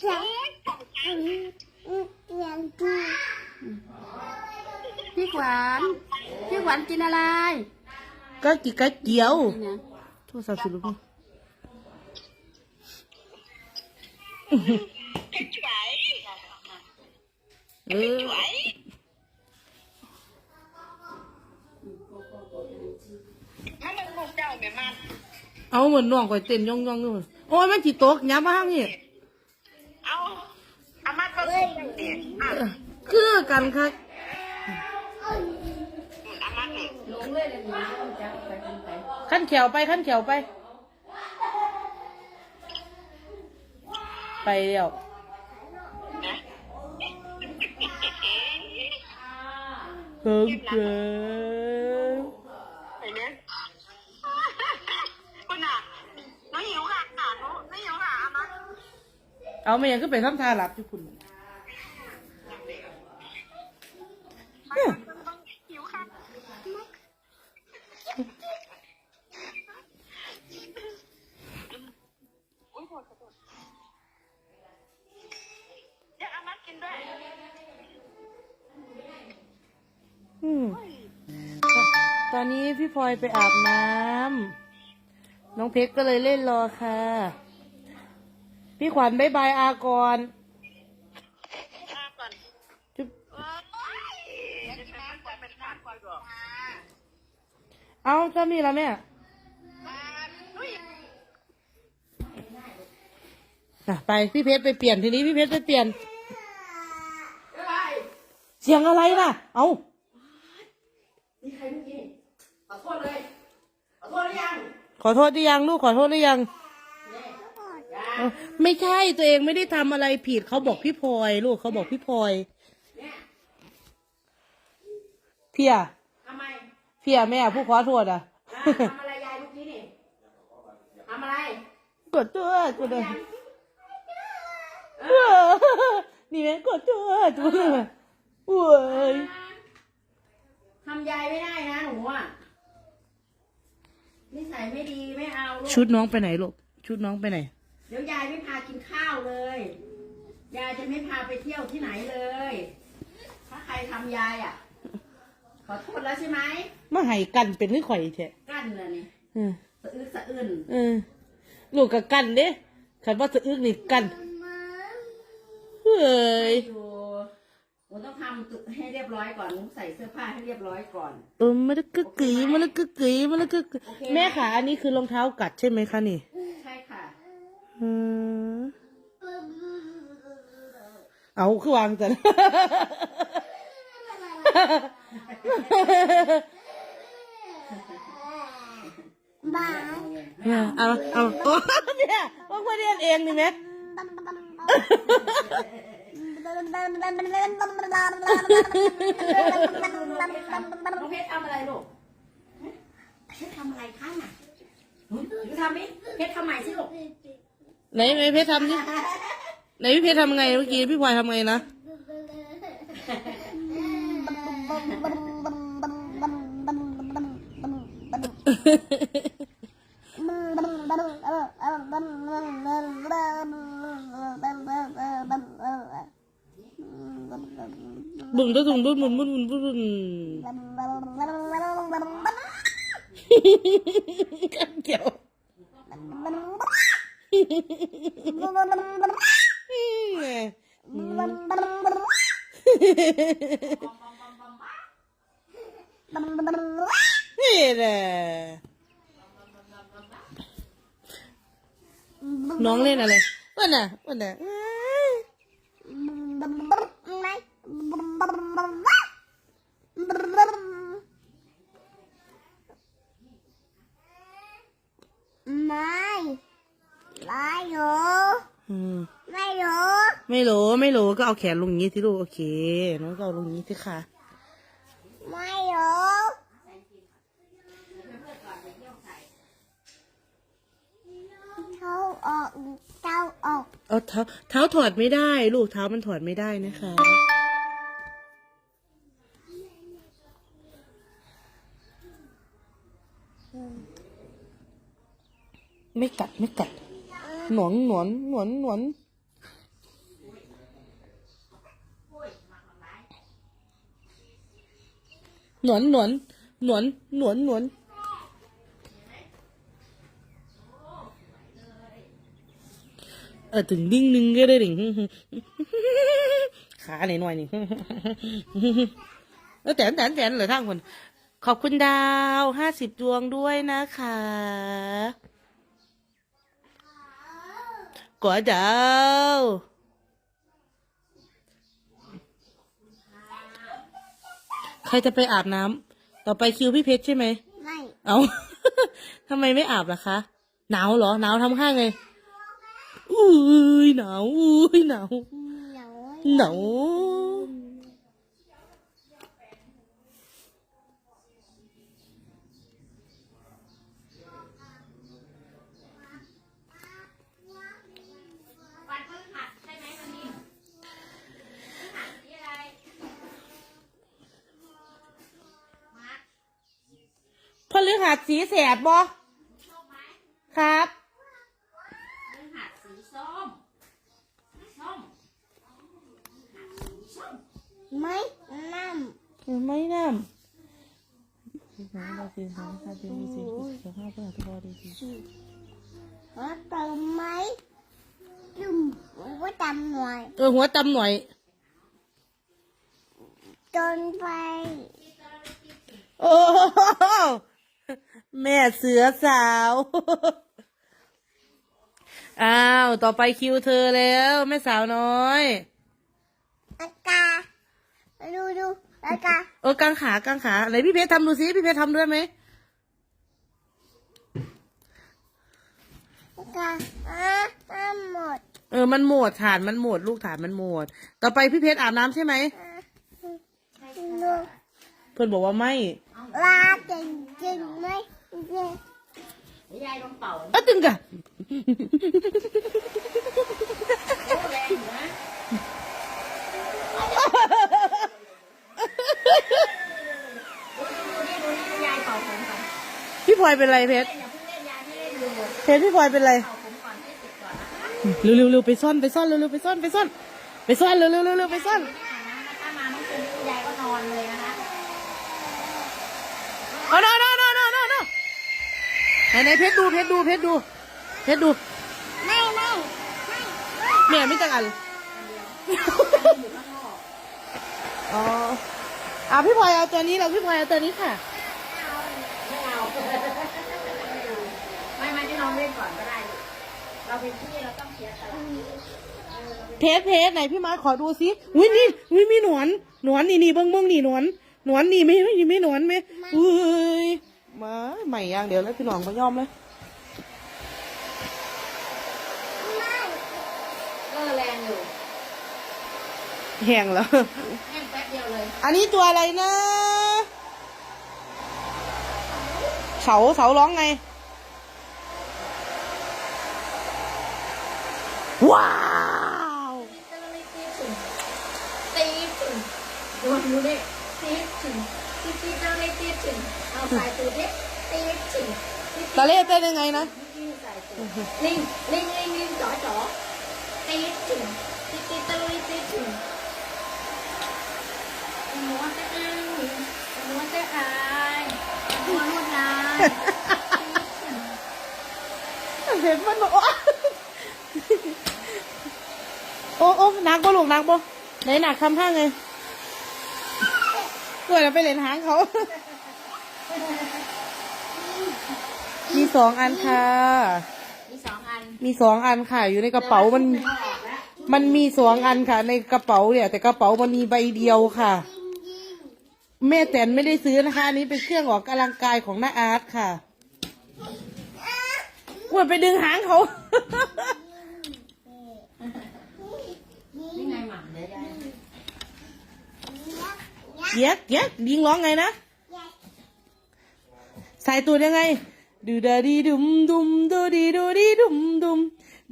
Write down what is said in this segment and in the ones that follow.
พี่ขวัญพี่ขวัญกินอะไรก็กินไก่เกี๊ยวโทรศัพท์สิลูกพ่อเออเจ้าแม่มันเอาเหมือนน้องข่อยเต้นย่องย่องอยู่โอ้ยมันจีตกยับมาห้างนี่ เอาอามาก็เลยเนี่ยอะ คือกันครับอามาเนี่ยลงเลยเลยหนูจะขั้นแขวไปขั้นแขวไป ไปเดี๋ยวเพิ่งเกินไอ้เนี่ยคุณน่ะน้องหิวค่ะน้องน้องหิวค่ะอามาเอาไม่ยังก็ไปทำทาหลับที่คุณ ต้องหิวค่ะอุ้ยขอโทษ เดี๋ยวอามากินด้วยอืมตอนนี้พี่พลอยไปอาบน้ำน้องเพชรก็เลยเล่นรอค่ะ พี่ขวัญบายบายอาก่อน อาก่อน จุ๊บ เอ้ยเดี๋ยวเป็นก่อนเป็นทานก่อนก่อน เอาจะมีแล้วแม่มาอุ้ยอะไปพี่เพชรไปเปลี่ยนทีนี้พี่เพชรไปเปลี่ยน เสียงอะไรน่ะ เอาขอโทษเลย ขอโทษหรือยัง ขอโทษหรือยังลูกขอโทษหรือยังเอ้าไม่ใช่ตัวเองไม่ได้ทำอะไรผิดเขาบอกพี่พลอย ลูกเขาบอกพี่พลอยเนี่ยเพียทำไม เพียแม่ผู้ขอโทษอะอะทำอะไรยายเมื่อกี้นี่ทำอะไรกดตัวตัวเดิมนี่แม่กดตัวตัวเดิมโว้ยทำยายไม่ได้นะหนูอะนิสัยไม่ดีไม่เอาลูกชุดน้องไปไหนลูกชุดน้องไปไหน เดี๋ยวยายไม่พากินข้าวเลย ยายจะไม่พาไปเที่ยวที่ไหนเลย ถ้าใครทำยายอะข อโทษแล้วใช่ไหมมาให้กันเป็นที่ข่อยแท้กั้นเลยนี่เออสะอึกสะอื้นเออลูกกับกันเด้ขันว่าจะอึกนี่กันเฮ้ยอยู่หนูต้องทำตัวให้เรียบร้อยก่อนหนูใส่เสื้อผ้าให้เรียบร้อยก่อน เออมันละกึกกึ๋ยมันละกึกกึ๋ยมันละกึกกึ๋ยโอเคแม่ขาอันนี้คือรองเท้ากัดใช่ไหมคะนี่ใช่ค่ะ อืมเอาคือวางแต่ บ้าเอาเอาโอ้เนี่ยว่าคนเรียนเองนี่ไหมน้องเพชรทำอะไรลูกเพชรทำอะไรข้างน่ะหนูทำดิเพชรทำใหม่สิลูกไหนไหนเพชรทำสิไหนพี่เพชรทำไงเมื่อกี้พี่พลอยทำไงนะ บึ้งตะตุ่มบึ้งบึ้งบึ้งบึ้งบึ้งกั นี่แหละน้องเล่นอะไรวันน่ะวันน่ะไม่ไม่รู้อืมไม่รู้ไม่รู้ไม่รู้ก็เอาแขนลงงนี้สิลูกโอเค น้องก็เอาลงงนี้สิค่ะไม่ ท้าออกเท้าออกเท้าเท้าถอดไม่ได้ ลูกเท้ามันถอดไม่ได้นะคะ ไม่กัดไม่กัด หนวนหนวนหนวนหนวนหนวนหนวนหนวนหนวนหนวน เออถึงดิ้งนึงก็ได้ดิ่งขาหน่อยหน่อยนี่แล้วแต่แต่แต่เหลือทั้งคน ขอบคุณดาวห้าสิบดวงด้วยนะคะกอดาวใครจะไปอาบน้ำต่อไปคิวพี่เพชรใช่ไหมไม่ เอาทำไมไม่อาบล่ะคะ หนาวเหรอ หนาวทำข้างไง อุ้ยหนาวอุ้ยหนาวหนาววันพฤหัสใช่ไหมวันนี้พฤหัสที่อะไรมาร์คพฤหัสสีแสดบ่ครับ หัสสีส้มส้มพฤหัสสีส้มไม่น้ไม่น้ำสี่สองสี่ส องห้าสี่สี่สองห้าเพื่อนทุกคนดีสี่ำว่าเติมไหมจุ่มว่าจำหน่อยเออหัวตำหน่อยจนไปโอ้โหแม่เสือสาวอ้าว ต่อไปคิวเธอแล้วแม่สาวน้อยอากาดูดูอากาเออกางขากางขาไหนพี่เพชรทำดูสิพี่เพชรทำด้วยไหมอากาอะอะหมดเออมันหมดฐานมันหมดลูกฐานมันหมด ต่อไปพี่เพชรอาบน้ำใช่ไหมอะดูเพื่อนบอกว่าไม่ลาจริงจริงไหมจริงเดี๋ ยวยายลองเป่าเอะตึงกะโอ้แรงอยู่นะดูนี่ดูนี่ยายเป่าผมก่อนพี่พลอยเป็นไรเพชรเล่นอย่าเพิ่งเล่นยายไม่เล่นดูเพชรพี่พลอยเป็นไรเป่าผมก่อนให้เสร็จก่อนนะคะเร็วเร็วเร็วไปซ่อนไปซ่อนเร็วเร็วไปซ่อนไปซ่อนไปซ่อนเร็วเร็วเร็วเร็วไปซ่อน ไม่ได้นะถ้ามาเมื่อคืนนี้ยายก็นอนเลยนะคะ เอาโนโนโนโนโนโน ไหนไหนเพชรดูเพชรดูเพชรดูเพชรดูไม่ไม่ไม่เนี่ยไม่จังอันอยู่ข้างนอกอ๋ออะพี่พลอยเอาตัวนี้เราพี่พลอยเอาตัวนี้ค่ะไม่เอาไม่ไม่ให้น้องเล่นก่อนก็ได้ลูกเราเป็นพี่เราต้องเสียสละเพชรเพชรไหนพี่มาขอดูสิอุ้ยนี่อุ้ยมีหนอนหนอนนี่นี่เบิ้งเบิ้งนี่หนอนหนอนนี่ไม่ไม่ไม่หนอนไหมอุ้ย มาใหม่อย่างเดียวแล้วพี่หนองมายอมเลยเออแรงอยู่แห้งแล้ว แห้งแป๊บเดียวเลยอันนี้ตัวอะไรนะ เสาเสาร้องไง ว้าวตีถึงดูดูดิตีถึงตีตีเจ้าเลยตีถึงเอาใส่ตูดดิตีถึง ตาเล่เต้นยังไงนะใส่ตูดลิงลิงลิงลิงจ๋อจ๋อตีถึงตีตีเจ้าเลยตีถึงหัวจะอ้างหัวจะอายหัวนวดนายเห็นมันบอกโอ้โอ้หนักบ่ลูกหนักบ่ไหนหนักทำท่าไง เกิดเราไปเล่นหางเขา มีสองอันค่ะ มีสองอันมีสองอันค่ะ อยู่ในกระเป๋ามันออกแล้วมันมีสองอันค่ะ ในกระเป๋าเนี่ย แต่กระเป๋ามันมีใบเดียวค่ะ แม่แตนไม่ได้ซื้อนะคะอันนี้เป็นเครื่องออกกำลังกายของน้าอาร์ตค่ะอ้วนไปดึงหางเขา นี่ไงหม่ำเดี๋ยวยาย เย็กเย็กยิงร้องไงนะใส่ตัวยังไง ดูดาดีดุมดุมดูดีดูดีดุมดุม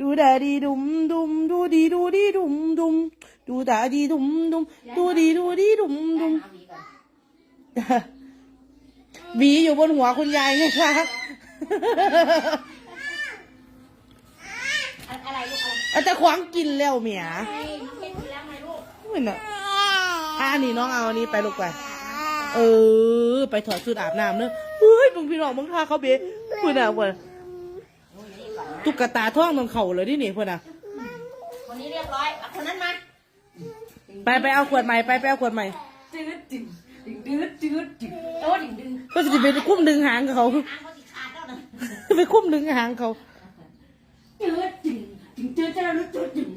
ดูดาดีดุมดุมดูดีดูดีดุมดุมดูดาดีดุมดุมดูดีดูดีดุมดุมเอาดีก่อนหวีอยู่บนหัวคุณยายไงคะอะไรลูกอะไรอาจจะขวางกินแล้วเมียเฮ้ยน้องเพชรกินแล้วไงลูก อุ้ยน่ะอ่านี่น้องเอาอันนี้ไปลูกไปอเออ ไปถอดชุดอาบน้ำเนอะเฮ้ยมึงพี่น้องมึงท่าเขาเบ๊พูดน่ะเพื่อนตุ๊กตาท่องตรงเข่าเลยดินี่เพื่อนน่ะคนนี้เรียบร้อยเอาคนนั้นมา ไปไปเอาขวดใหม่ไปไปเอาขวดใหม่จืดจึงดึงดืดจืดจึงโต๊ะดึงดึงก็จะไปคุ้มดึงหางเขาทางเขาติดขาดแล้วนะไปคุ้มดึงหางเขาจืดจึงจึงจืดจะรู้จืดจึง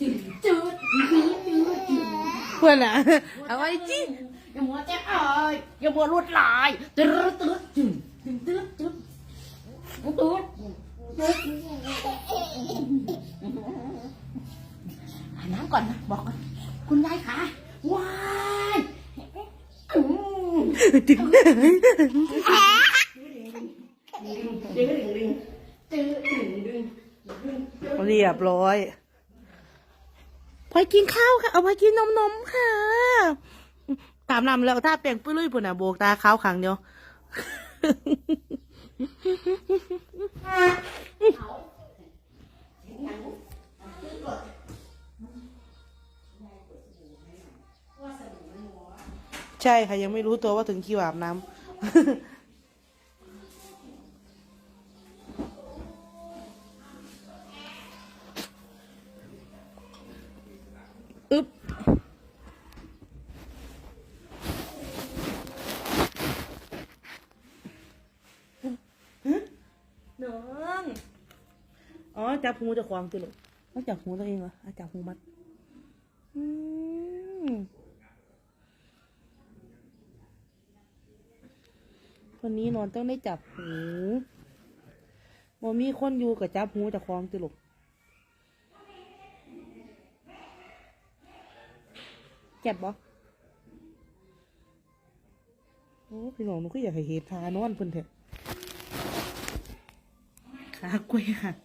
จึงจืดจืดจืดจึง เพื่อนน่ะเอาไว้จิอย่ามัวแต่เอ้ยอย่ามัวลวดลายตืดตืดจึงจึงตืดจึงตืดหาน้ำก่อนนะบอกก่อนคุณยายขาว้ายอืมดึงดึงดึงดึงดึงดึงดึงดึงเรียบร้อย พลอยกินข้าวค่ะ เอาไปกินนมนมค่ะ ตามนำแล้วถ้าแปลงปุ้ยลุยปุ่นอะโบกตาขาวขังเดียวใช่ค่ะ ยังไม่รู้ตัวว่าถึงคิวอาบน้ำ อึ๊บน้องอ๋อจับหูจะควางตัวลูกต้องจับหูตัวเองเหรออะจับหูมัดอืมคนนี้นอนต้องได้จับหูบ่มีคนอยู่กับจับหูจะควางตัวลูก เจ็บบ่โอ้พี่น้องหนูก็อยากให้เห็นทานอนเพิ่นเถอะขากล้วยหัก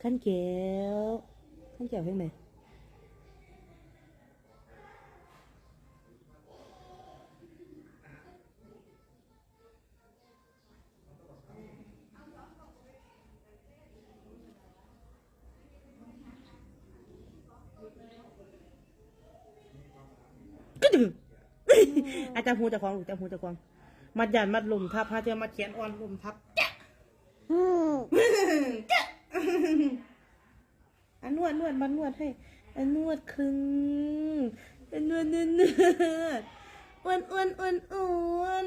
ขั้นแก้วขั้นแก้วเพลงไหน จารย์หูจะควางอาจารย์หูจะควางมัดยันมัดลมทับพาเทียมัดแขนอ่อนลมทับอันนวดนวดมันนวดให้อันนวดครึ่งอันนวดนวดนวดอ้วนอ้วนอ้วนอ้วน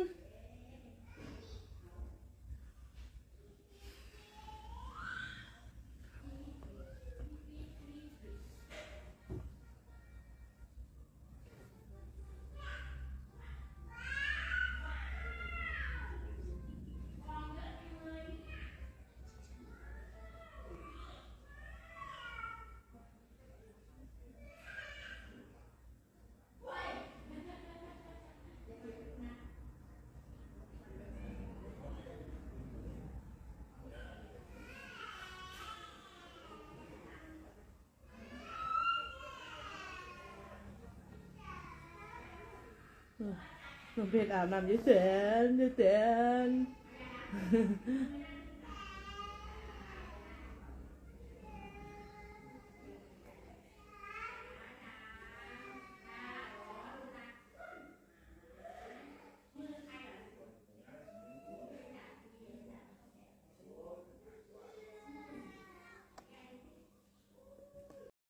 หนูเป็นอาบน้ำเยอะแสนเยอะแสน